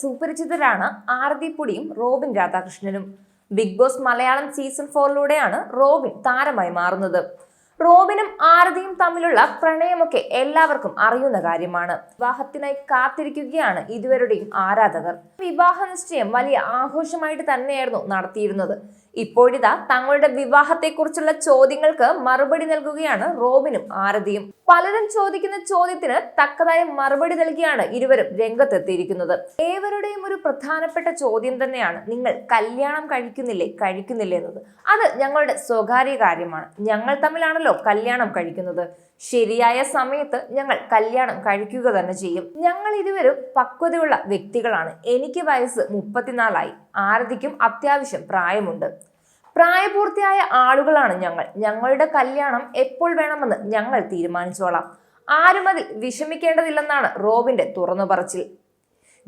സുപരിചിതരാണ് ആർതിപ്പുടിയും റോബിൻ രാധാകൃഷ്ണനും. Big boss Malayalam season ഫോറിലൂടെയാണ് റോബിൻ താരമായി മാറുന്നത്. റോബിനും ആരതിയും തമ്മിലുള്ള പ്രണയമൊക്കെ എല്ലാവർക്കും അറിയുന്ന കാര്യമാണ്. വിവാഹത്തിനായി കാത്തിരിക്കുകയാണ് ഇരുവരുടെയും ആരാധകർ. വിവാഹ നിശ്ചയം വലിയ ആഘോഷമായിട്ട് തന്നെയായിരുന്നു നടത്തിയിരുന്നത്. ഇപ്പോഴിതാ തങ്ങളുടെ വിവാഹത്തെക്കുറിച്ചുള്ള ചോദ്യങ്ങൾക്ക് മറുപടി നൽകുകയാണ് റോബിനും ആരതിയും. പലരും ചോദിക്കുന്ന ചോദ്യത്തിന് തക്കതായ മറുപടി നൽകിയാണ് ഇരുവരും രംഗത്തെത്തിയിരിക്കുന്നത്. ഏവരുടെയും ഒരു പ്രധാനപ്പെട്ട ചോദ്യം തന്നെയാണ് നിങ്ങൾ കല്യാണം കഴിക്കുന്നില്ലേ കഴിക്കുന്നില്ലേ എന്നത്. അത് ഞങ്ങളുടെ സ്വകാര്യ കാര്യമാണ്. ഞങ്ങൾ തമ്മിലാണല്ലോ കല്യാണം കഴിക്കുന്നത്. ശരിയായ സമയത്ത് ഞങ്ങൾ കല്യാണം കഴിക്കുക തന്നെ ചെയ്യും. ഞങ്ങൾ ഇരുവരും പക്വതയുള്ള വ്യക്തികളാണ്. എനിക്ക് വയസ്സ് മുപ്പത്തിനാലായി. ആരതിക്കും അത്യാവശ്യം പ്രായമുണ്ട്. പ്രായപൂർത്തിയായ ആളുകളാണ് ഞങ്ങൾ. ഞങ്ങളുടെ കല്യാണം എപ്പോൾ വേണമെന്ന് ഞങ്ങൾ തീരുമാനിച്ചോളാം. ആരും അതിൽ വിഷമിക്കേണ്ടതില്ലെന്നാണ് റോബിന്റെ തുറന്നു പറച്ചിൽ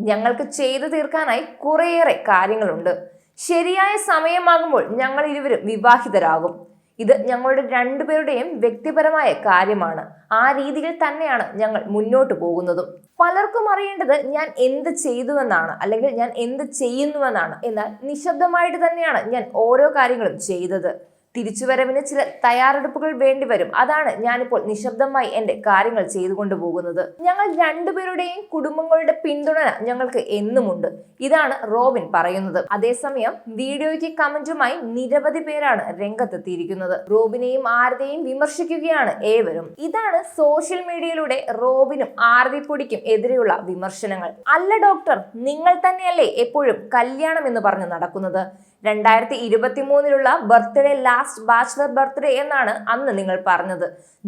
ഞങ്ങൾക്ക് ചെയ്തു തീർക്കാനായി കുറേയേറെ കാര്യങ്ങളുണ്ട്. ശരിയായ സമയമാകുമ്പോൾ ഞങ്ങൾ ഇരുവരും വിവാഹിതരാകും. ഇത് ഞങ്ങളുടെ രണ്ടുപേരുടെയും വ്യക്തിപരമായ കാര്യമാണ്. ആ രീതിയിൽ തന്നെയാണ് ഞങ്ങൾ മുന്നോട്ട് പോകുന്നതും. പലർക്കും അറിയേണ്ടത് ഞാൻ എന്ത് ചെയ്തുവെന്നാണ് അല്ലെങ്കിൽ ഞാൻ എന്ത് ചെയ്യുന്നുവെന്നാണ്. എന്നാൽ നിശബ്ദമായിട്ട് തന്നെയാണ് ഞാൻ ഓരോ കാര്യങ്ങളും ചെയ്തത്. തിരിച്ചുവരവിന് ചില തയ്യാറെടുപ്പുകൾ വേണ്ടിവരും അതാണ് ഞാനിപ്പോൾ നിശബ്ദമായി എന്റെ കാര്യങ്ങൾ ചെയ്തുകൊണ്ടു പോകുന്നത്. ഞങ്ങൾ രണ്ടുപേരുടെയും കുടുംബങ്ങളുടെ പിന്തുണ ഞങ്ങൾക്ക് എന്നുമുണ്ട്. ഇതാണ് റോബിൻ പറയുന്നത്. അതേസമയം വീഡിയോയ്ക്ക് കമന്റുമായി നിരവധി പേരാണ് രംഗത്തെത്തിയിരിക്കുന്നത്. റോബിനെയും ആരതിയെയും വിമർശിക്കുകയാണ് ഏവരും. ഇതാണ് സോഷ്യൽ മീഡിയയിലൂടെ റോബിനും ആരതിപ്പൊടിക്കും എതിരെയുള്ള വിമർശനങ്ങൾ. അല്ല ഡോക്ടർ നിങ്ങൾ തന്നെയല്ലേ എപ്പോഴും കല്യാണം എന്ന് പറഞ്ഞ് നടക്കുന്നത്? രണ്ടായിരത്തി ഇരുപത്തി മൂന്നിലുള്ള ബർത്ത്ഡേ ലാസ്റ്റ് ബാച്ചിലർ ബർത്ത്ഡേ എന്നാണ് അന്ന് നിങ്ങൾ പറഞ്ഞത്.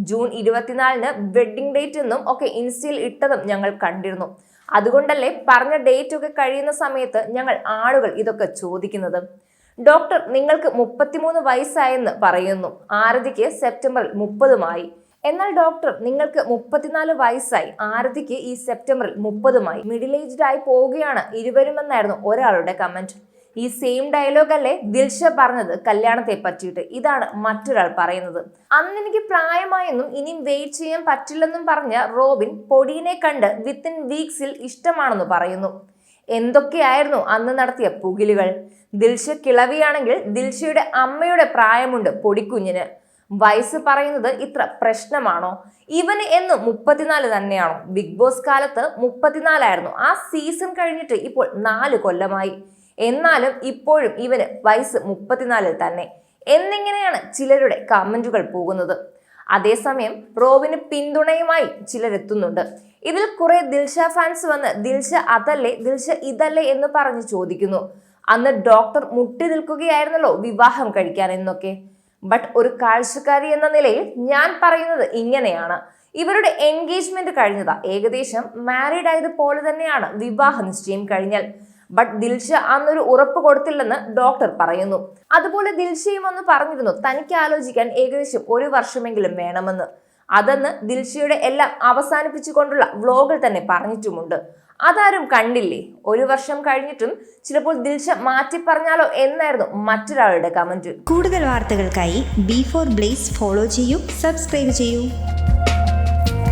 ജൂൺ ഇരുപത്തിനാലിന് വെഡിങ് ഡേറ്റ് എന്നും ഒക്കെ ഇൻസ്റ്റയിൽ ഇട്ടതും ഞങ്ങൾ കണ്ടിരുന്നു. അതുകൊണ്ടല്ലേ പറഞ്ഞ ഡേറ്റ് ഒക്കെ കഴിയുന്ന സമയത്ത് ഞങ്ങൾ ആളുകൾ ഇതൊക്കെ ചോദിക്കുന്നത്. ഡോക്ടർ നിങ്ങൾക്ക് മുപ്പത്തിമൂന്ന് വയസ്സായെന്ന് പറയുന്നു. ആരതിക്ക് സെപ്റ്റംബറിൽ മുപ്പതുമായി. എന്നാൽ ഡോക്ടർ നിങ്ങൾക്ക് മുപ്പത്തിനാല് വയസ്സായി. ആരതിക്ക് ഈ സെപ്റ്റംബറിൽ മുപ്പതുമായി. മിഡിൽ ഏജ്ഡ് ആയി പോവുകയാണ് ഇരുവരുമെന്നായിരുന്നു ഒരാളുടെ കമന്റ് ഈ സെയിം ഡയലോഗ് അല്ലേ ദിൽഷ പറഞ്ഞത് കല്യാണത്തെ പറ്റിയിട്ട്. ഇതാണ് മറ്റൊരാൾ പറയുന്നത്. അന്ന് എനിക്ക് പ്രായമായെന്നും ഇനിയും വെയിറ്റ് ചെയ്യാൻ പറ്റില്ലെന്നും പറഞ്ഞ റോബിൻ പൊടിയിനെ കണ്ട് വിത്തിൻ വീക്സിൽ ഇഷ്ടമാണെന്ന് പറയുന്നു. എന്തൊക്കെയായിരുന്നു അന്ന് നടത്തിയ പുകിലുകൾ? ദിൽഷ കിളവിയാണെങ്കിൽ ദിൽഷയുടെ അമ്മയുടെ പ്രായമുണ്ട് പൊടിക്കുഞ്ഞിന്. വയസ്സ് പറയുന്നത് ഇത്ര പ്രശ്നമാണോ? ഇവന് എന്ന് മുപ്പത്തിനാല് തന്നെയാണോ? ബിഗ് ബോസ് കാലത്ത് മുപ്പത്തിനാലായിരുന്നു. ആ സീസൺ കഴിഞ്ഞിട്ട് ഇപ്പോൾ നാല് കൊല്ലമായി. എന്നാലും ഇപ്പോഴും ഇവന് വയസ്സ് മുപ്പത്തിനാലിൽ തന്നെ. എന്നിങ്ങനെയാണ് ചിലരുടെ കമന്റുകൾ പോകുന്നത്. അതേസമയം റോബിന് പിന്തുണയുമായി ചിലരെത്തുന്നുണ്ട്. ഇതിൽ കുറെ ദിൽഷ ഫാൻസ് വന്ന് ദിൽഷ അതല്ലേ? ദിൽഷ ഇതല്ലേ? എന്ന് പറഞ്ഞ് ചോദിക്കുന്നു. അന്ന് ഡോക്ടർ മുട്ടി നിൽക്കുകയായിരുന്നല്ലോ വിവാഹം കഴിക്കാൻ എന്നൊക്കെ. ബട്ട് ഒരു കാഴ്ചക്കാരി എന്ന നിലയിൽ ഞാൻ പറയുന്നത് ഇങ്ങനെയാണ്. ഇവരുടെ എൻഗേജ്മെന്റ് കഴിഞ്ഞതാ. ഏകദേശം മാരീഡ് ആയതുപോലെ തന്നെയാണ് വിവാഹ നിശ്ചയം കഴിഞ്ഞാൽ. ബട്ട് ദിൽഷ അന്നൊരു ഉറപ്പ് കൊടുത്തില്ലെന്ന് ഡോക്ടർ പറയുന്നു. അതുപോലെ ദിൽഷയും ഒന്ന് പറഞ്ഞിരുന്നു തനിക്ക് ആലോചിക്കാൻ ഏകദേശം ഒരു വർഷമെങ്കിലും വേണമെന്ന്. അതെന്ന് ദിൽഷയുടെ എല്ലാം അവസാനിപ്പിച്ചുകൊണ്ടുള്ള വ്ലോഗിൽ തന്നെ പറഞ്ഞിട്ടുമുണ്ട്. അതാരും കണ്ടില്ലേ? ഒരു വർഷം കഴിഞ്ഞിട്ടും ചിലപ്പോൾ ദിൽഷ മാറ്റി പറഞ്ഞാലോ എന്നായിരുന്നു മറ്റൊരാളുടെ കമന്റ് കൂടുതൽ വാർത്തകൾക്കായി ബി ഫോർ ബ്ലേസ് ഫോളോ ചെയ്യൂ സബ്സ്ക്രൈബ് ചെയ്യൂ.